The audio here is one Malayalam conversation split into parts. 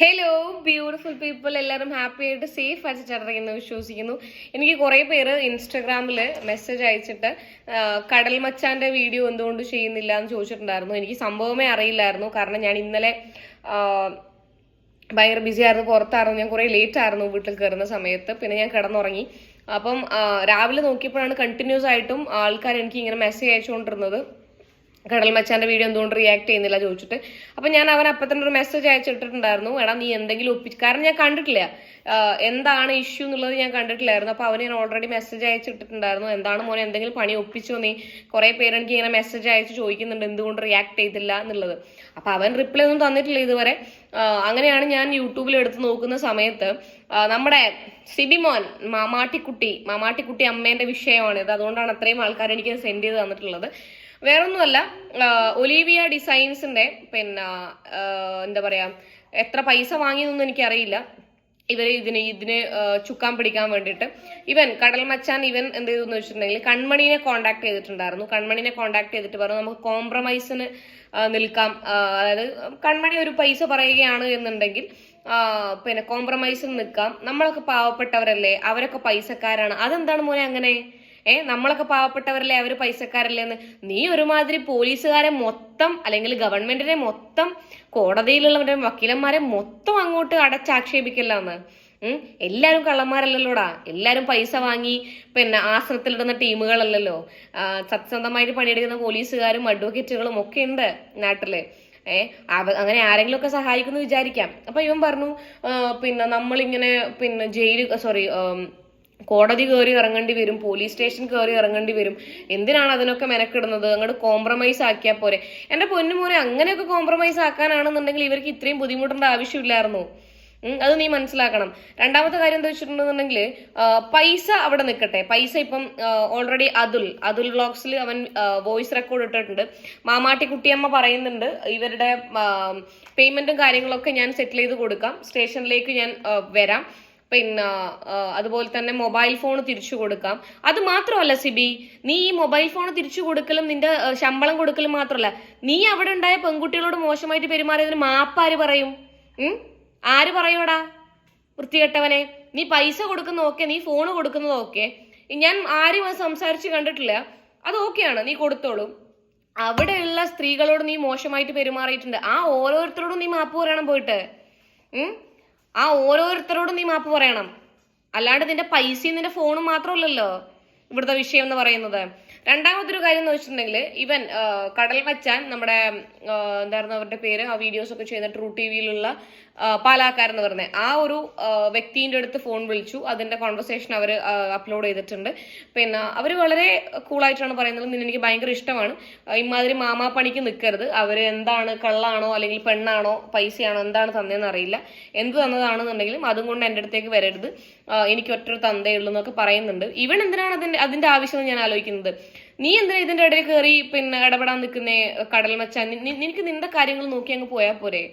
ഹലോ ബ്യൂട്ടിഫുൾ പീപ്പിൾ എല്ലാവരും ഹാപ്പി ആയിട്ട് സേഫ് ആയിട്ട് ചടറിയെന്ന് വിശ്വസിക്കുന്നു. എനിക്ക് കുറേ പേര് ഇൻസ്റ്റഗ്രാമിൽ മെസ്സേജ് അയച്ചിട്ട് കടൽ മച്ചാന്റെ വീഡിയോ എന്തുകൊണ്ട് ചെയ്യുന്നില്ല എന്ന് ചോദിച്ചിട്ടുണ്ടായിരുന്നു. എനിക്ക് സംഭവമേ അറിയില്ലായിരുന്നു. കാരണം ഞാൻ ഇന്നലെ ഭയങ്കര ബിസി ആയിരുന്നു പുറത്തായിരുന്നു. ഞാൻ കുറേ ലേറ്റ് ആയിരുന്നു വീട്ടിൽ കയറുന്ന സമയത്ത്. പിന്നെ ഞാൻ കിടന്നുറങ്ങി. അപ്പം രാവിലെ നോക്കിയപ്പോഴാണ് കണ്ടിന്യൂസ് ആയിട്ടും ആൾക്കാർ എനിക്ക് ഇങ്ങനെ മെസ്സേജ് അയച്ചുകൊണ്ടിരുന്നത്. കടൽ മച്ചാന്റെ വീഡിയോ എന്തുകൊണ്ട് റിയാക്ട് ചെയ്യുന്നില്ല ചോദിച്ചിട്ട്. അപ്പൊ ഞാൻ അവൻ അപ്പം തന്നെ ഒരു മെസ്സേജ് അയച്ചിട്ടിട്ടുണ്ടായിരുന്നു. എടാ നീ എന്തെങ്കിലും ഒപ്പിച്ച് കാരണം ഞാൻ കണ്ടിട്ടില്ല. എന്താണ് ഇഷ്യൂ എന്നുള്ളത് ഞാൻ കണ്ടിട്ടില്ലായിരുന്നു. അപ്പൊ അവന് ഞാൻ ഓൾറെഡി മെസ്സേജ് അയച്ചിട്ടിട്ടുണ്ടായിരുന്നു എന്താണ് മോനെ എന്തെങ്കിലും പണി ഒപ്പിച്ചോ നീ? കുറെ പേര് എനിക്ക് ഇങ്ങനെ മെസ്സേജ് അയച്ച് ചോദിക്കുന്നുണ്ട്. എന്തുകൊണ്ട് റിയാക്ട് ചെയ്തില്ല എന്നുള്ളത്. അപ്പൊ അവൻ റിപ്ലൈ ഒന്നും തന്നിട്ടില്ല ഇതുവരെ. അങ്ങനെയാണ് ഞാൻ യൂട്യൂബിൽ എടുത്ത് നോക്കുന്ന സമയത്ത് നമ്മുടെ സിബിമോൻ മാമാട്ടിക്കുട്ടി മാമാട്ടിക്കുട്ടി അമ്മേന്റെ വിഷയമാണ് ഇത്. അതുകൊണ്ടാണ് അത്രയും ആൾക്കാർ എനിക്ക് സെൻഡ് ചെയ്ത് തന്നിട്ടുള്ളത്. വേറൊന്നുമല്ല ഒലീവിയ ഡിസൈൻസിന്റെ പിന്നെ എന്താ പറയാ എത്ര പൈസ വാങ്ങിയതൊന്നും എനിക്കറിയില്ല. ഇവർ ഇതിനെ ഇതിന് ചുക്കാൻ പിടിക്കാൻ വേണ്ടിയിട്ട്. ഇവൻ കടൽ മച്ചാൻ ഇവൻ എന്ത് ചെയ്തു എന്ന് വെച്ചിട്ടുണ്ടെങ്കിൽ കൺമണീനെ കോണ്ടാക്ട് ചെയ്തിട്ടുണ്ടായിരുന്നു. കൺമണീനെ കോണ്ടാക്ട് ചെയ്തിട്ട് പറഞ്ഞു നമുക്ക് കോംപ്രമൈസിന് നിൽക്കാം. അതായത് കൺമണി ഒരു പൈസ പറയുകയാണ് എന്നുണ്ടെങ്കിൽ പിന്നെ കോംപ്രമൈസിന് നിൽക്കാം. നമ്മളൊക്കെ പാവപ്പെട്ടവരല്ലേ അവരൊക്കെ പൈസക്കാരാണ്. അതെന്താണ് മോനെ അങ്ങനെ? ഏ നമ്മളൊക്കെ പാവപ്പെട്ടവരല്ലേ അവർ പൈസക്കാരല്ലേ എന്ന് നീ ഒരുമാതിരി പോലീസുകാരെ മൊത്തം അല്ലെങ്കിൽ ഗവൺമെന്റിനെ മൊത്തം കോടതിയിലുള്ളവരെ വക്കീലന്മാരെ മൊത്തം അങ്ങോട്ട് അടച്ചാക്ഷേപിക്കല്ലാന്ന്. ഉം എല്ലാരും കള്ളന്മാരല്ലല്ലോടാ. എല്ലാരും പൈസ വാങ്ങി പിന്നെ ആശ്രത്തിലിടുന്ന ടീമുകളല്ലല്ലോ. സത്യസന്ധമായിട്ട് പണിയെടുക്കുന്ന പോലീസുകാരും അഡ്വക്കേറ്റുകളും ഒക്കെ ഉണ്ട് നാട്ടിൽ. ഏഹ് അങ്ങനെ ആരെങ്കിലും ഒക്കെ സഹായിക്കുന്നു വിചാരിക്കാം. അപ്പൊ ഇവൻ പറഞ്ഞു പിന്നെ നമ്മളിങ്ങനെ പിന്നെ ജയിൽ സോറി കോടതി കയറി ഇറങ്ങേണ്ടി വരും പോലീസ് സ്റ്റേഷൻ കയറി ഇറങ്ങേണ്ടി വരും. എന്തിനാണ് അതിനൊക്കെ മെനക്കിടുന്നത്? അങ്ങോട്ട് കോംപ്രമൈസ് ആക്കിയാൽ പോരെ. എന്റെ പൊന്നുമോനെ അങ്ങനെയൊക്കെ കോംപ്രമൈസ് ആക്കാനാണെന്നുണ്ടെങ്കിൽ ഇവർക്ക് ഇത്രയും ബുദ്ധിമുട്ടേണ്ട ആവശ്യമില്ലായിരുന്നു. അത് നീ മനസ്സിലാക്കണം. രണ്ടാമത്തെ കാര്യം എന്താ വെച്ചിട്ടുണ്ടെന്നുണ്ടെങ്കിൽ പൈസ അവിടെ നിൽക്കട്ടെ. പൈസ ഇപ്പം ഓൾറെഡി അതുൽ. അതുൽ വ്ളോഗ്സിൽ അവൻ വോയിസ് റെക്കോർഡ് ഇട്ടിട്ടുണ്ട്. മാമാട്ടി കുട്ടിയമ്മ പറയുന്നുണ്ട് ഇവരുടെ പേയ്മെന്റും കാര്യങ്ങളൊക്കെ ഞാൻ സെറ്റിൽ ചെയ്ത് കൊടുക്കാം. സ്റ്റേഷനിലേക്ക് ഞാൻ വരാം. പിന്നെ അതുപോലെ തന്നെ മൊബൈൽ ഫോൺ തിരിച്ചു കൊടുക്കാം. അത് മാത്രമല്ല സിബി നീ ഈ മൊബൈൽ ഫോൺ തിരിച്ചു കൊടുക്കലും നിന്റെ ശമ്പളം കൊടുക്കലും മാത്രമല്ല നീ അവിടെ ഉണ്ടായ പെൺകുട്ടികളോട് മോശമായിട്ട് പെരുമാറിയതിന് മാപ്പാര് പറയും? ആര് പറയൂടാ? വൃത്തികെട്ടവനെ. നീ പൈസ കൊടുക്കുന്നതൊക്കെ നീ ഫോൺ കൊടുക്കുന്നതൊക്കെ ഞാൻ ആരും അത് സംസാരിച്ച് കണ്ടിട്ടില്ല. അത് ഓക്കെയാണ് നീ കൊടുത്തോളൂ. അവിടെയുള്ള സ്ത്രീകളോട് നീ മോശമായിട്ട് പെരുമാറിയിട്ടുണ്ട്. ആ ഓരോരുത്തരോടും നീ മാപ്പ് പറയണം പോയിട്ട്. ആ ഓരോരുത്തരോടും നീ മാപ്പ് പറയണം. അല്ലാണ്ട് നിന്റെ പൈസയും നിന്റെ ഫോണും മാത്രമല്ലല്ലോ ഇവിടുത്തെ വിഷയം എന്ന് പറയുന്നത്. രണ്ടാമതൊരു കാര്യം എന്ന് വെച്ചിട്ടുണ്ടെങ്കിൽ ഇവൻ കടൽ മച്ചാൻ നമ്മുടെ എന്തായിരുന്നു അവരുടെ പേര് ആ വീഡിയോസ് ഒക്കെ ചെയ്യുന്ന ട്രൂ ടി വിയിലുള്ള പാലാക്കാരെന്ന് പറഞ്ഞത് ആ ഒരു വ്യക്തിന്റെ അടുത്ത് ഫോൺ വിളിച്ചു. അതിന്റെ കോൺവെർസേഷൻ അവർ അപ്ലോഡ് ചെയ്തിട്ടുണ്ട്. പിന്നെ അവർ വളരെ കൂളായിട്ടാണ് പറയുന്നത്. നിന്നെ എനിക്ക് ഭയങ്കര ഇഷ്ടമാണ്. ഇമാതിരി മാമാ പണിക്ക് നിൽക്കരുത് അവർ എന്താണ് കള്ളാണോ അല്ലെങ്കിൽ പെണ്ണാണോ പൈസയാണോ എന്താണ് തന്നതെന്ന് അറിയില്ല. എന്ത് തന്നതാണെന്നുണ്ടെങ്കിലും അതും കൊണ്ട് എന്റെ അടുത്തേക്ക് വരരുത്. എനിക്ക് ഒറ്റൊരു തന്തേ ഉള്ളൂ എന്നൊക്കെ പറയുന്നുണ്ട്. ഇവൻ എന്തിനാണ് അതിന്റെ അതിന്റെ ആവശ്യം ഞാൻ ആലോചിക്കുന്നത്? നീ എന്തിനാ ഇതിന്റെ ഇടയിൽ കയറി പിന്നെ ഇടപെടാൻ നിൽക്കുന്നേ കടൽ മച്ചാൻ? നിനക്ക് നിന്റെ കാര്യങ്ങൾ നോക്കി അങ്ങ് പോയാൽ പോരെ.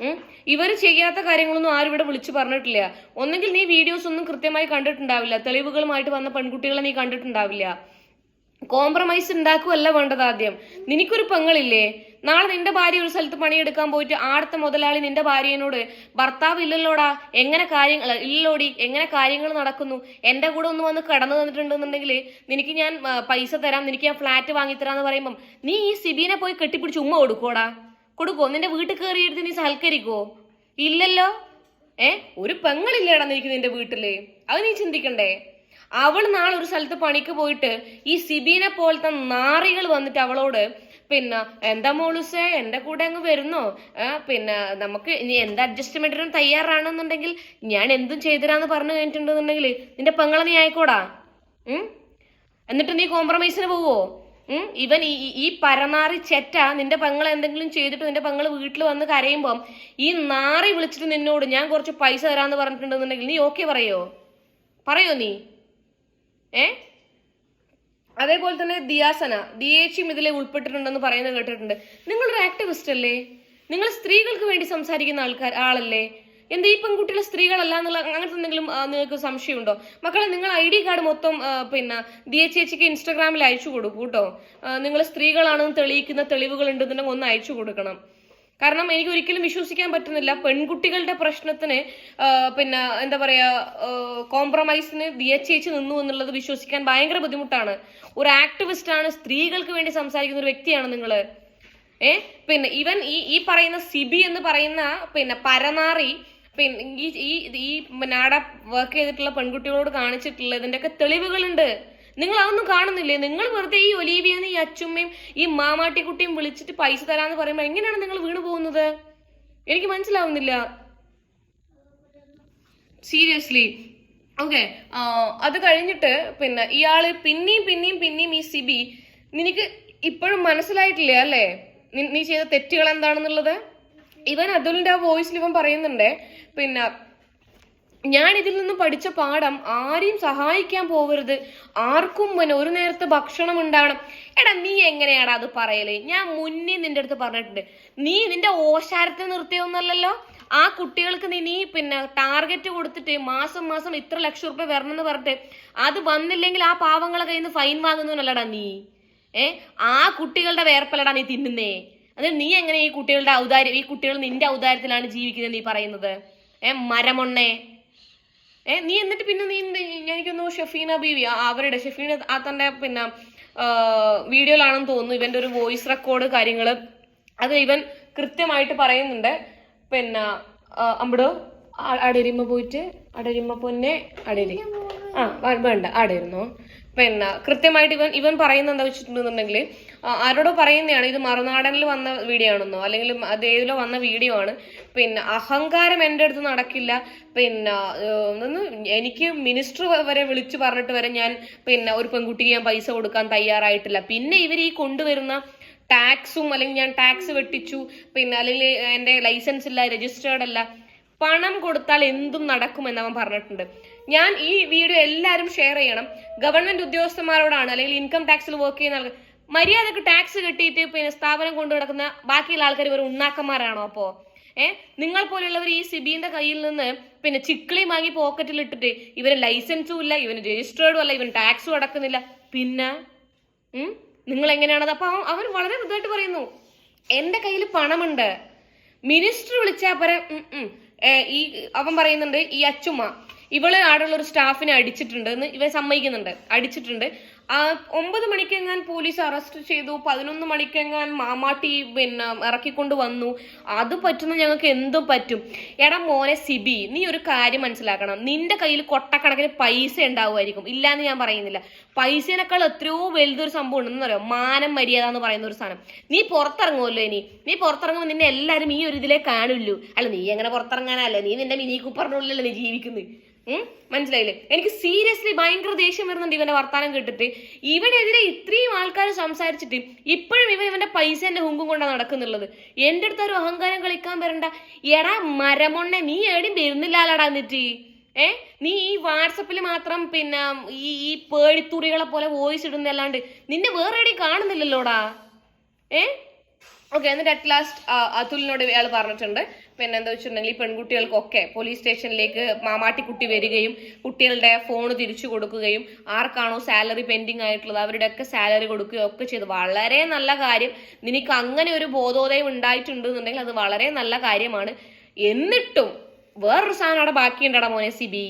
ഉം? ഇവർ ചെയ്യാത്ത കാര്യങ്ങളൊന്നും ആരും ഇവിടെ വിളിച്ചു പറഞ്ഞിട്ടില്ല. ഒന്നെങ്കിൽ നീ വീഡിയോസ് ഒന്നും കൃത്യമായി കണ്ടിട്ടുണ്ടാവില്ല. തെളിവുകളുമായിട്ട് വന്ന പെൺകുട്ടികളെ നീ കണ്ടിട്ടുണ്ടാവില്ല. കോംപ്രമൈസ് ഉണ്ടാക്കുകയല്ല വേണ്ടത് ആദ്യം. നിനക്കൊരു പെങ്ങളില്ലേ? നാളെ നിന്റെ ഭാര്യ ഒരു സ്ഥലത്ത് പണിയെടുക്കാൻ പോയിട്ട് ആടത്തെ മുതലാളി നിന്റെ ഭാര്യനോട് ഭർത്താവ് ഇല്ലല്ലോടാ എങ്ങനെ കാര്യങ്ങൾ ഇല്ലല്ലോടി എങ്ങനെ കാര്യങ്ങൾ നടക്കുന്നു? എന്റെ കൂടെ ഒന്ന് വന്ന് കടന്നു തന്നിട്ടുണ്ടെന്നുണ്ടെങ്കിൽ നിനക്ക് ഞാൻ പൈസ തരാം നിനക്ക് ഞാൻ ഫ്ലാറ്റ് വാങ്ങിത്തരാന്ന് പറയുമ്പം നീ ഈ സിബീനെ പോയി കെട്ടിപ്പിടിച്ച് ഉമ്മ കൊടുക്കോടാ കൊടുക്കോ? നിന്റെ വീട്ടിൽ കയറിയെടുത്ത് നീ സൽക്കരിക്കോ? ഇല്ലല്ലോ. ഏ? ഒരു പെങ്ങളില്ലേടാ നിനക്ക് നിന്റെ വീട്ടിൽ. അത് നീ ചിന്തിക്കണ്ടേ? അവൾ നാളെ ഒരു സ്ഥലത്ത് പണിക്ക് പോയിട്ട് ഈ സിബീനെ പോലത്തെ നാറികൾ വന്നിട്ട് അവളോട് പിന്നെ എന്താ മോളുസേ എന്റെ കൂടെ അങ്ങ് വരുന്നോ? പിന്നെ നമുക്ക് ഇനി എന്താ അഡ്ജസ്റ്റ്മെന്റിനും തയ്യാറാണെന്നുണ്ടെങ്കിൽ ഞാൻ എന്തും ചെയ്തരാന്ന് പറഞ്ഞു കഴിഞ്ഞിട്ടുണ്ടെന്നുണ്ടെങ്കിൽ നിന്റെ പെങ്ങളെ നീ ആയിക്കോടാ. എന്നിട്ട് നീ കോംപ്രമൈസിന് പോവോ? ഇവൻ ഈ ഈ- പരനാറി ചെറ്റ നിന്റെ പെങ്ങൾ എന്തെങ്കിലും ചെയ്തിട്ട് നിന്റെ പെങ്ങൾ വീട്ടിൽ വന്ന് കരയുമ്പം ഈ നാറി വിളിച്ചിട്ട് നിന്നോട് ഞാൻ കുറച്ച് പൈസ തരാന്ന് പറഞ്ഞിട്ടുണ്ടെന്നുണ്ടെങ്കിൽ നീ ഓക്കെ പറയോ? പറയോ നീ? ഏ? അതേപോലെ തന്നെ ദിയാസന ഡി ഇതിലെ ഉൾപ്പെട്ടിട്ടുണ്ടെന്ന് പറയുന്നത് കേട്ടിട്ടുണ്ട്. നിങ്ങളൊരു ആക്ടിവിസ്റ്റ് അല്ലേ? നിങ്ങൾ സ്ത്രീകൾക്ക് വേണ്ടി സംസാരിക്കുന്ന ആൾക്കാർ ആളല്ലേ? എന്താ ഈ പെൺകുട്ടികൾ സ്ത്രീകളല്ല എന്നുള്ള അങ്ങനത്തെ എന്തെങ്കിലും നിങ്ങൾക്ക് സംശയമുണ്ടോ? മക്കളെ നിങ്ങൾ ഐ ഡി കാർഡ് മൊത്തം പിന്നെ ഡി എച്ച് എച്ചിക്ക് ഇൻസ്റ്റാഗ്രാമിൽ അയച്ചു കൊടുക്കൂ കേട്ടോ നിങ്ങൾ സ്ത്രീകളാണെന്ന് തെളിയിക്കുന്ന തെളിവുകൾ ഉണ്ടെന്നുണ്ടെങ്കിൽ ഒന്ന് അയച്ചു കൊടുക്കണം. കാരണം എനിക്ക് ഒരിക്കലും വിശ്വസിക്കാൻ പറ്റുന്നില്ല പെൺകുട്ടികളുടെ പ്രശ്നത്തിന് പിന്നെ എന്താ പറയാ കോംപ്രമൈസിന് വിയച്ചേച്ച് ചേച്ചി നിന്നു എന്നുള്ളത് വിശ്വസിക്കാൻ ഭയങ്കര ബുദ്ധിമുട്ടാണ്. ഒരു ആക്ടിവിസ്റ്റ് ആണ് സ്ത്രീകൾക്ക് വേണ്ടി സംസാരിക്കുന്ന ഒരു വ്യക്തിയാണ് നിങ്ങൾ. ഏ? പിന്നെ ഇവൻ ഈ ഈ പറയുന്ന സിബി എന്ന് പറയുന്ന പിന്നെ പരനാറി പിന്നെ ഈ ഈ ഈ നാട വർക്ക് ചെയ്തിട്ടുള്ള പെൺകുട്ടികളോട് കാണിച്ചിട്ടുള്ള ഇതിന്റെയൊക്കെ തെളിവുകളുണ്ട്. നിങ്ങൾ അതൊന്നും കാണുന്നില്ലേ? നിങ്ങൾ വെറുതെ ഈ ഒലീവിയെന്ന് ഈ അച്ചുമ്മയും ഈ മാമാട്ടിക്കുട്ടിയും വിളിച്ചിട്ട് പൈസ തരാന്ന് പറയുമ്പോൾ എങ്ങനെയാണ് നിങ്ങൾ വീണു പോകുന്നത്? എനിക്ക് മനസ്സിലാവുന്നില്ല. സീരിയസ്ലി ഓക്കെ അത് കഴിഞ്ഞിട്ട് പിന്നെ ഇയാൾ പിന്നെയും പിന്നെയും പിന്നെയും ഈ സിബി നിനക്ക് ഇപ്പോഴും മനസ്സിലായിട്ടില്ല അല്ലേ? നീ ചെയ്ത തെറ്റുകൾ എന്താണെന്നുള്ളത്? ഇവൻ അതുലിന്റെ ആ വോയിസിൽ ഇവൻ പറയുന്നുണ്ട് പിന്നെ ഞാൻ ഇതിൽ നിന്ന് പഠിച്ച പാഠം ആരെയും സഹായിക്കാൻ പോകരുത് ആർക്കും പിന്നെ ഒരു നേരത്തെ ഭക്ഷണം ഉണ്ടാവണം. എടാ നീ എങ്ങനെയാടാ അത് പറയൽ? ഞാൻ മുന്നേ നിന്റെ അടുത്ത് പറഞ്ഞിട്ടുണ്ട്. നീ നിന്റെ ഓശാരത്തെ നിർത്തിയൊന്നല്ലല്ലോ ആ കുട്ടികൾക്ക് നീ നീ പിന്നെ ടാർഗറ്റ് കൊടുത്തിട്ട് മാസം മാസം ഇത്ര ലക്ഷം റുപ്യ വരണം എന്ന് പറഞ്ഞിട്ട് അത് വന്നില്ലെങ്കിൽ ആ പാവങ്ങളെ കയ്യിൽ നിന്ന് ഫൈൻ വാങ്ങുന്നവനല്ലടാ നീ. ഏ? ആ കുട്ടികളുടെ വേർപ്പല്ലടാ നീ തിന്നുന്നേ. അത് നീ എങ്ങനെ ഈ കുട്ടികളുടെ ഔദാര്യം ഈ കുട്ടികൾ നിന്റെ ഔദാര്യത്തിലാണ് ജീവിക്കുന്നത് നീ പറയുന്നത്? ഏ മരമൊണ്ണേ. ഏ നീ എന്നിട്ട് പിന്നെ നീ എനിക്കൊന്നു ഷെഫീന ബീവി അവരുടെ ഷെഫീന ആ തന്റെ പിന്നെ വീഡിയോയിലാണെന്ന് തോന്നുന്നു ഇവന്റെ ഒരു വോയിസ് റെക്കോർഡ് കാര്യങ്ങൾ അത് ഇവൻ കൃത്യമായിട്ട് പറയുന്നുണ്ട്. പിന്നെ അമ്പടോ അടരിമ്മ പോയിട്ട് അടരിമ്മ പൊന്നെ അടരി. ആ വേണ്ട അടയിരുന്നോ പിന്നെ കൃത്യമായിട്ട് ഇവൻ ഇവൻ പറയുന്ന എന്താ വെച്ചിട്ടുണ്ടെന്നുണ്ടെങ്കിൽ ആരോടോ പറയുന്നതാണ് ഇത് മറുനാടനിൽ വന്ന വീഡിയോ ആണെന്നോ അല്ലെങ്കിൽ അത് ഏതിലോ വന്ന വീഡിയോ ആണ്. പിന്നെ അഹങ്കാരം എന്റെ അടുത്ത് നടക്കില്ല. പിന്നെ എനിക്ക് മിനിസ്റ്റർ വരെ വിളിച്ചു പറഞ്ഞിട്ട് വരെ ഞാൻ പിന്നെ ഒരു പെൺകുട്ടിക്ക് ഞാൻ പൈസ കൊടുക്കാൻ തയ്യാറായിട്ടില്ല. പിന്നെ ഇവർ ഈ കൊണ്ടുവരുന്ന ടാക്സും അല്ലെങ്കിൽ ഞാൻ ടാക്സ് വെട്ടിച്ചു. പിന്നെ അല്ലെങ്കിൽ എന്റെ ലൈസൻസ് ഇല്ല രജിസ്റ്റേർഡ് അല്ല. പണം കൊടുത്താൽ എന്തും നടക്കുമെന്ന് അവൻ പറഞ്ഞിട്ടുണ്ട്. ഞാൻ ഈ വീഡിയോ എല്ലാവരും ഷെയർ ചെയ്യണം. ഗവൺമെന്റ് ഉദ്യോഗസ്ഥന്മാരോടാണ് അല്ലെങ്കിൽ ഇൻകം ടാക്സിൽ വർക്ക് ചെയ്യുന്ന ആൾക്കാർ മര്യാദയ്ക്ക് ടാക്സ് കിട്ടിയിട്ട് പിന്നെ സ്ഥാപനം കൊണ്ടു നടക്കുന്ന ബാക്കിയുള്ള ആൾക്കാർ ഇവർ ഉണ്ണാക്കന്മാരാണോ അപ്പോ? ഏഹ് നിങ്ങൾ പോലെയുള്ളവർ ഈ സിബിന്റെ കയ്യിൽ നിന്ന് പിന്നെ ചിക്കിളി വാങ്ങി പോക്കറ്റിൽ ഇട്ടിട്ട് ഇവന് ലൈസൻസും ഇല്ല ഇവന് രജിസ്റ്റേർഡും അല്ല ഇവൻ ടാക്സും അടക്കുന്നില്ല. പിന്നെ? നിങ്ങൾ എങ്ങനെയാണത് അപ്പൊ അവൻ വളരെ വൃദ്ധമായിട്ട് പറയുന്നു. എന്റെ കയ്യിൽ പണമുണ്ട്. മിനിസ്റ്റർ വിളിച്ചാ പര? ഈ അവൻ പറയുന്നുണ്ട് ഈ അച്ചുമ്മ ഇവൾ ആടുള്ള ഒരു സ്റ്റാഫിനെ അടിച്ചിട്ടുണ്ട് എന്ന് ഇവൻ സമ്മതിക്കുന്നുണ്ട്. അടിച്ചിട്ടുണ്ട്. ഒമ്പത് മണിക്കെങ്ങാൻ പോലീസ് അറസ്റ്റ് ചെയ്തു. പതിനൊന്ന് മണിക്കെങ്ങാൻ മാമാട്ടി പിന്നെ ഇറക്കിക്കൊണ്ട് വന്നു. അത് പറ്റുന്ന ഞങ്ങൾക്ക് എന്തും പറ്റും. എടാ മോനെ സിബി നീ ഒരു കാര്യം മനസ്സിലാക്കണം. നിന്റെ കയ്യിൽ കൊട്ടക്കണക്കിന് പൈസ ഉണ്ടാവുമായിരിക്കും. ഇല്ലാന്ന് ഞാൻ പറയുന്നില്ല. പൈസേനേക്കാൾ എത്രയോ വലുതൊരു സംഭവം ഉണ്ടെന്ന് പറയാം മാനം മര്യാദ എന്ന് പറയുന്ന ഒരു സാധനം. നീ പുറത്തിറങ്ങുമല്ലോ ഇനി. നീ പുറത്തിറങ്ങുമ്പോൾ നിന്നെ എല്ലാവരും ഈ ഒരു ഇതിലേ കാണുള്ളൂ. അല്ല നീ എങ്ങനെ പുറത്തിറങ്ങാനല്ലേ നീ നിന്റെ മിനി കൂപ്പറിനുള്ളിലല്ലേ നീ ജീവിക്കുന്നത്? മനസ്സിലായില്ലേ? എനിക്ക് സീരിയസ്ലി ഭയങ്കര ദേഷ്യം വരുന്നുണ്ട് ഇവന്റെ വർത്താനം കേട്ടിട്ട്. ഇവനെതിരെ ഇത്രയും ആൾക്കാർ സംസാരിച്ചിട്ട് ഇപ്പോഴും ഇവൻ ഇവന്റെ പൈസ എന്റെ ഹുങ്കും കൊണ്ടാണ് നടക്കുന്നുള്ളത്. എന്റെ അടുത്ത് ഒരു അഹങ്കാരം കളിക്കാൻ വരണ്ട. എടാ മരമൊണ്ണ നീ എവിടെയും വരുന്നില്ലാലടാ എന്നിട്ട്. ഏ? നീ ഈ വാട്സപ്പിൽ മാത്രം പിന്നെ ഈ ഈ പേടിത്തുറികളെ പോലെ വോയിസ് ഇടുന്നല്ലാണ്ട് നിന്നെ വേറെ എവിടെയും കാണുന്നില്ലല്ലോടാ? ഏ? ഓക്കെ എന്നിട്ട് അറ്റ് ലാസ്റ്റ് അതുലിനോട് അയാൾ പറഞ്ഞിട്ടുണ്ട്. പിന്നെ എന്താ വെച്ചിട്ടുണ്ടെങ്കിൽ പെൺകുട്ടികൾക്കൊക്കെ പോലീസ് സ്റ്റേഷനിലേക്ക് മാമാട്ടിക്കുട്ടി വരികയും കുട്ടികളുടെ ഫോൺ തിരിച്ചു കൊടുക്കുകയും ആർക്കാണോ സാലറി പെൻഡിങ് ആയിട്ടുള്ളത് അവരുടെയൊക്കെ സാലറി കൊടുക്കുകയും ഒക്കെ ചെയ്തു. വളരെ നല്ല കാര്യം. നിനക്ക് അങ്ങനെ ഒരു ബോധോദയം ഉണ്ടായിട്ടുണ്ടെന്നുണ്ടെങ്കിൽ അത് വളരെ നല്ല കാര്യമാണ്. എന്നിട്ടും വേറൊരു സാധനം അവിടെ ബാക്കിയുണ്ടടാ മോനെ സിബി.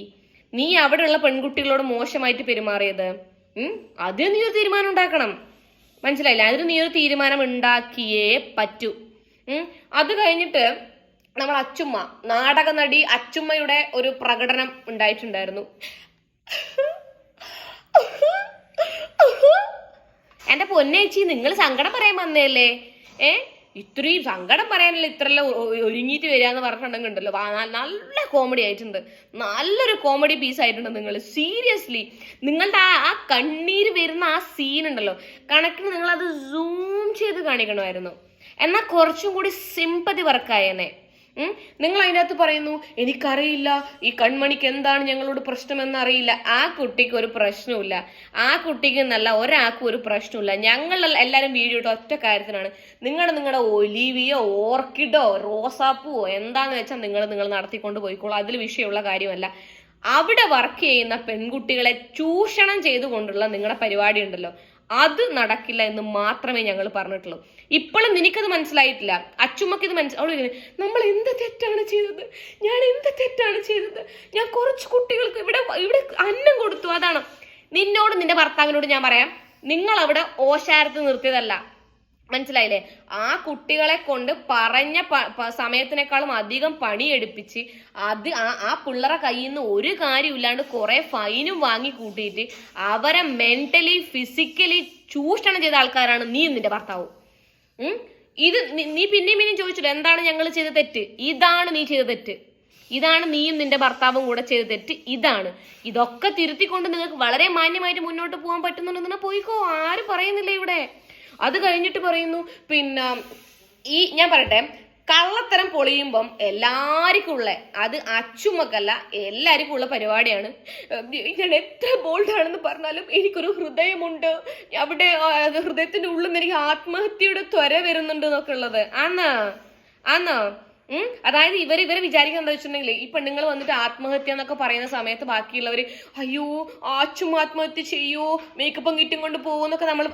നീ അവിടെയുള്ള പെൺകുട്ടികളോട് മോശമായിട്ട് പെരുമാറിയത്. ഉം? അത് നീ ഒരു തീരുമാനം ഉണ്ടാക്കണം. മനസ്സിലായില്ല? അതിന് നീ ഒരു തീരുമാനം ഉണ്ടാക്കിയേ പറ്റൂ. ഉം. അത് കഴിഞ്ഞിട്ട് നമ്മൾ അച്ചുമ്മ നാടക നടി അച്ചുമ്മയുടെ ഒരു പ്രകടനം ഉണ്ടായിട്ടുണ്ടായിരുന്നു. എന്റെ പൊന്നേച്ചി നിങ്ങൾ സങ്കടം പറയാൻ വന്നേല്ലേ ഏ? ഇത്രയും സങ്കടം പറയാനല്ല ഇത്രല്ല ഒരുങ്ങിയിട്ട് വരിക എന്ന് പറഞ്ഞിട്ടുണ്ടെങ്കിൽ നല്ല കോമഡി ആയിട്ടുണ്ട്. നല്ലൊരു കോമഡി പീസ് ആയിട്ടുണ്ട് നിങ്ങൾ. സീരിയസ്ലി നിങ്ങളുടെ ആ ആ കണ്ണീര് വരുന്ന ആ സീൻ ഉണ്ടല്ലോ. കണക്കിന് അത് സൂം ചെയ്ത് കാണിക്കണമായിരുന്നു. എന്നാൽ കുറച്ചും കൂടി സിമ്പതി വർക്കായേനെ? നിങ്ങൾ അതിനകത്ത് പറയുന്നു എനിക്കറിയില്ല ഈ കൺമണിക്ക് എന്താണ് ഞങ്ങളോട് പ്രശ്നമെന്ന് അറിയില്ല ആ കുട്ടിക്ക് ഒരു പ്രശ്നമില്ല ആ കുട്ടിക്ക് എന്നല്ല ഒരാൾക്കും ഒരു പ്രശ്നമില്ല ഞങ്ങൾ എല്ലാവരും വീഡിയോ ഇട്ട ഒറ്റ കാര്യത്തിനാണ്. നിങ്ങളുടെ നിങ്ങളുടെ ഒലിവിയോ ഓർക്കിഡോ റോസാപ്പൂവോ എന്താന്ന് വെച്ചാൽ നിങ്ങൾ നിങ്ങൾ നടത്തിക്കൊണ്ട് പോയിക്കോളൂ. അതിൽ വിഷയമുള്ള കാര്യമല്ല. അവിടെ വർക്ക് ചെയ്യുന്ന പെൺകുട്ടികളെ ചൂഷണം ചെയ്തുകൊണ്ടുള്ള നിങ്ങളുടെ പരിപാടി ഉണ്ടല്ലോ അത് നടക്കില്ല എന്ന് മാത്രമേ ഞങ്ങൾ പറഞ്ഞിട്ടുള്ളൂ. ഇപ്പോഴും നിനക്കത് മനസ്സിലായിട്ടില്ല. അച്ചുമ്മക്ക് ഇത് മനസ്സിലാവുള്ളൂ നമ്മൾ എന്ത് തെറ്റാണ് ചെയ്തത്? ഞാൻ എന്ത് തെറ്റാണ് ചെയ്തത്? ഞാൻ കുറച്ച് കുട്ടികൾക്ക് ഇവിടെ ഇവിടെ അന്നം കൊടുത്തു അതാണ്. നിന്നോട് നിന്റെ ഭർത്താവിനോട് ഞാൻ പറയാം നിങ്ങൾ അവിടെ ഓശാരത്ത് നിർത്തിയതല്ല. മനസ്സിലായില്ലേ? ആ കുട്ടികളെ കൊണ്ട് പറഞ്ഞ സമയത്തിനേക്കാളും അധികം പണിയെടുപ്പിച്ച് അത് ആ ആ പിള്ളേരെ കയ്യിൽ നിന്ന് ഒരു കാര്യമില്ലാണ്ട് കുറെ ഫൈനും വാങ്ങി കൂട്ടിയിട്ട് അവരെ മെന്റലി ഫിസിക്കലി ചൂഷണം ചെയ്ത ആൾക്കാരാണ് നീ നിന്റെ ഭർത്താവ്? ഇത് നീ പിന്നെയും പിന്നെയും ചോദിച്ചില്ല എന്താണ് ഞങ്ങൾ ചെയ്ത തെറ്റ്? ഇതാണ് നീ ചെയ്ത തെറ്റ്. ഇതാണ് നീയും നിന്റെ ഭർത്താവും കൂടെ ചെയ്ത തെറ്റ്. ഇതാണ്. ഇതൊക്കെ തിരുത്തിക്കൊണ്ട് നിങ്ങൾക്ക് വളരെ മാന്യമായിട്ട് മുന്നോട്ട് പോകാൻ പറ്റുന്നുണ്ടെന്ന് പോയിക്കോ. ആരും പറയുന്നില്ല ഇവിടെ? അത് കഴിഞ്ഞിട്ട് പറയുന്നു പിന്നെ ഈ ഞാൻ പറയട്ടെ കള്ളത്തരം പൊളിയുമ്പം എല്ലാവർക്കും ഉള്ള അത് അച്ചുമക്കല്ല എല്ലാവർക്കും ഉള്ള പരിപാടിയാണ് ഞാൻ എത്ര ബോൾഡാണെന്ന് പറഞ്ഞാലും എനിക്കൊരു ഹൃദയമുണ്ട്. അവിടെ ഹൃദയത്തിന്റെ ഉള്ളിൽ നിന്ന് എനിക്ക് ആത്മഹത്യയുടെ ത്വര വരുന്നുണ്ട് എന്നൊക്കെ ഉള്ളത്. ആന്നാ? ആന്നാ? അതായത് ഇവർ ഇവരെ വിചാരിക്കാൻ എന്താ വെച്ചിട്ടുണ്ടെങ്കിൽ ഈ പെണ്ണുങ്ങൾ വന്നിട്ട് ആത്മഹത്യ എന്നൊക്കെ പറയുന്ന സമയത്ത് ബാക്കിയുള്ളവർ അയ്യോ ആച്ചും ആത്മഹത്യ ചെയ്യോ? മേക്കപ്പും കിട്ടും കൊണ്ട് പോകുമെന്നൊക്കെ നമ്മൾ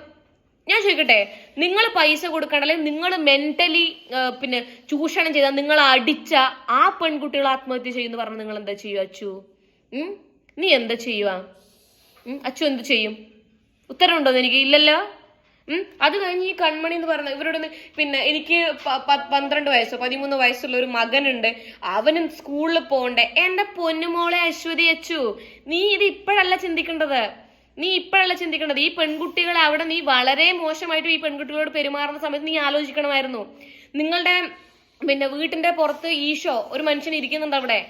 ഞാൻ ചോദിക്കട്ടെ നിങ്ങൾ പൈസ കൊടുക്കണം അല്ലെങ്കിൽ നിങ്ങൾ മെന്റലി പിന്നെ ചൂഷണം ചെയ്ത നിങ്ങൾ അടിച്ച ആ പെൺകുട്ടികൾ ആത്മഹത്യ ചെയ്യുന്നു പറഞ്ഞ് നിങ്ങൾ എന്താ ചെയ്യുക അച്ചു? നീ എന്താ ചെയ്യുക? അച്ചു എന്ത് ചെയ്യും? ഉത്തരവുണ്ടോ എനിക്ക്? ഇല്ലല്ലോ? അത് കഴിഞ്ഞ് ഈ കൺമണി എന്ന് പറഞ്ഞ ഇവരോട് പിന്നെ എനിക്ക് പന്ത്രണ്ട് വയസ്സോ പതിമൂന്ന് വയസ്സുള്ള ഒരു മകനുണ്ട്. അവനും സ്കൂളിൽ പോകണ്ടേ. എന്റെ പൊന്നുമോളെ അശ്വതി അച്ചു നീ ഇത് ഇപ്പോഴല്ല ചിന്തിക്കേണ്ടത്. നീ ഇപ്പോഴല്ല ചിന്തിക്കേണ്ടത്? ഈ പെൺകുട്ടികൾ അവിടെ നീ വളരെ മോശമായിട്ട് ഈ പെൺകുട്ടികളോട് പെരുമാറുന്ന സമയത്ത് നീ ആലോചിക്കണമായിരുന്നു. നിങ്ങളുടെ പിന്നെ വീട്ടിന്റെ പുറത്ത് ഈശോ ഒരു മനുഷ്യൻ ഇരിക്കുന്നുണ്ട് അവിടെ.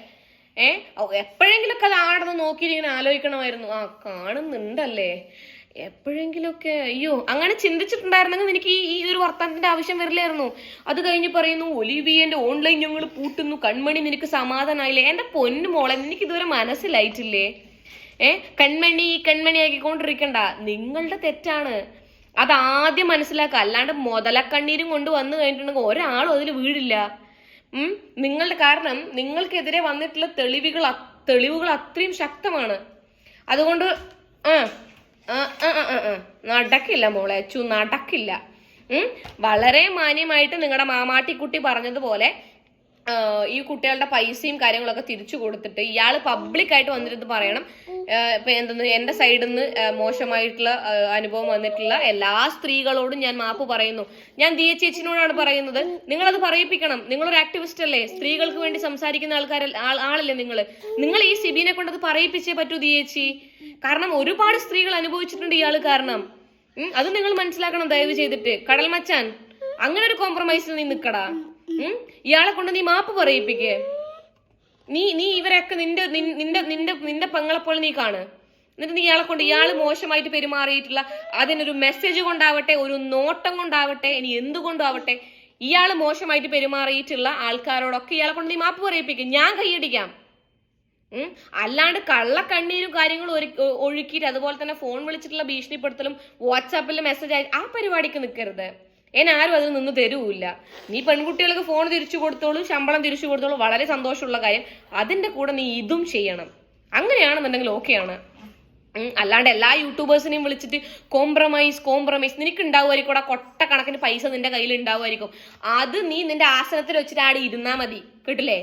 ഏ? എപ്പോഴെങ്കിലൊക്കെ അത് ആടന്ന് നോക്കി ഇങ്ങനെ ആലോചിക്കണമായിരുന്നു. ആ കാണുന്നുണ്ടല്ലേ? എപ്പോഴെങ്കിലൊക്കെ അയ്യോ അങ്ങനെ ചിന്തിച്ചിട്ടുണ്ടായിരുന്നെങ്കിൽ എനിക്ക് ഈ ഈ ഒരു വർത്തമാനത്തിന്റെ ആവശ്യം വരില്ലായിരുന്നു. അത് കഴിഞ്ഞ് പറയുന്നു ഒലിവിയന്റെ ഓൺലൈൻ ഞങ്ങൾ പൂട്ടുന്നു. കൺമണി നിനക്ക് സമാധാനമായില്ലേ? എന്റെ പൊന്നു മോളെ നിനക്ക് ഇതുവരെ മനസ്സിലായിട്ടില്ലേ? ഏ? കൺമണി കൺമണി ആക്കിക്കൊണ്ടിരിക്കണ്ട. നിങ്ങളുടെ തെറ്റാണ്. അതാദ്യം മനസ്സിലാക്കുക. അല്ലാണ്ട് മുതലക്കണ്ണീരും കൊണ്ട് വന്നു കഴിഞ്ഞിട്ടുണ്ടെങ്കിൽ ഒരാളും അതിൽ വീടില്ല. നിങ്ങളുടെ കാരണം നിങ്ങൾക്കെതിരെ വന്നിട്ടുള്ള തെളിവുകൾ തെളിവുകൾ അത്രയും ശക്തമാണ്. അതുകൊണ്ട് ആ. നടക്കില്ല മോളെ അച്ചു നടക്കില്ല. വളരെ മാന്യമായിട്ട് നിങ്ങളുടെ മാമാട്ടിക്കുട്ടി പറഞ്ഞതുപോലെ ഈ കുട്ടികളുടെ പൈസയും കാര്യങ്ങളൊക്കെ തിരിച്ചു കൊടുത്തിട്ട് ഇയാൾ പബ്ലിക്കായിട്ട് വന്നിട്ട് പറയണം. ഇപ്പൊ എന്തെന്ന് എന്റെ സൈഡിൽ നിന്ന് മോശമായിട്ടുള്ള അനുഭവം വന്നിട്ടുള്ള എല്ലാ സ്ത്രീകളോടും ഞാൻ മാപ്പ് പറയുന്നു. ഞാൻ ദിയ ചേച്ചിനോടാണ് പറയുന്നത്. നിങ്ങളത് പറയിപ്പിക്കണം. നിങ്ങളൊരു ആക്ടിവിസ്റ്റ് അല്ലേ? സ്ത്രീകൾക്ക് വേണ്ടി സംസാരിക്കുന്ന ആൾക്കാർ ആളല്ലേ നിങ്ങൾ നിങ്ങൾ ഈ സിബിനെ കൊണ്ട് അത് പറയിപ്പിച്ചേ പറ്റൂ ദിയേച്ചി കാരണം ഒരുപാട് സ്ത്രീകൾ അനുഭവിച്ചിട്ടുണ്ട് ഇയാൾ കാരണം. അത് നിങ്ങൾ മനസ്സിലാക്കണം ദയവ് ചെയ്തിട്ട്. കടൽ മച്ചാൻ അങ്ങനെ ഒരു കോംപ്രമൈസിൽ നീ നിക്കടാ. ഉം, ഇയാളെ കൊണ്ട് നീ മാപ്പ് പറയിപ്പിക്കേ. നീ നീ ഇവരൊക്കെ നിന്റെ നിന്റെ നിന്റെ നിന്റെ പെങ്ങളെ പോലെ നീ കാണ്. എന്നിട്ട് നീ ഇയാളെ കൊണ്ട് ഇയാൾ മോശമായിട്ട് പെരുമാറിയിട്ടുള്ള അതിനൊരു മെസ്സേജ് കൊണ്ടാവട്ടെ ഒരു നോട്ടം കൊണ്ടാവട്ടെ ഇനി എന്തുകൊണ്ടാവട്ടെ ഇയാൾ മോശമായിട്ട് പെരുമാറിയിട്ടുള്ള ആൾക്കാരോടൊക്കെ ഇയാളെ കൊണ്ട് നീ മാപ്പ് പറയിപ്പിക്കും. ഞാൻ കൈയടിക്കാം. അല്ലാണ്ട് കള്ളക്കണ്ണീരും കാര്യങ്ങളും ഒരു ഒഴുക്കിയിട്ട് അതുപോലെ തന്നെ ഫോൺ വിളിച്ചിട്ടുള്ള ഭീഷണിപ്പെടുത്തലും വാട്സാപ്പിൽ മെസ്സേജ് ആ പരിപാടിക്ക് നിൽക്കരുത് എന്നെ ആരും അതിൽ നിന്ന് തരൂല്ല. നീ പെൺകുട്ടികൾക്ക് ഫോൺ തിരിച്ചു കൊടുത്തോളൂ ശമ്പളം തിരിച്ചു കൊടുത്തോളൂ. വളരെ സന്തോഷമുള്ള കാര്യം. അതിന്റെ കൂടെ നീ ഇതും ചെയ്യണം. അങ്ങനെയാണെന്നുണ്ടെങ്കിൽ ഓക്കെയാണ് അല്ലാണ്ട് എല്ലാ യൂട്യൂബേഴ്സിനെയും വിളിച്ചിട്ട് കോംപ്രമൈസ് കോംപ്രമൈസ് നിനക്ക് ഉണ്ടാവുമായിരിക്കും ആ കൊട്ടക്കണക്കിന് പൈസ നിന്റെ കയ്യിൽ ഉണ്ടാവുമായിരിക്കും അത് നീ നിന്റെ ആസനത്തിൽ വെച്ചിട്ട് ആടെ ഇരുന്നാ മതി. കേട്ടില്ലേ?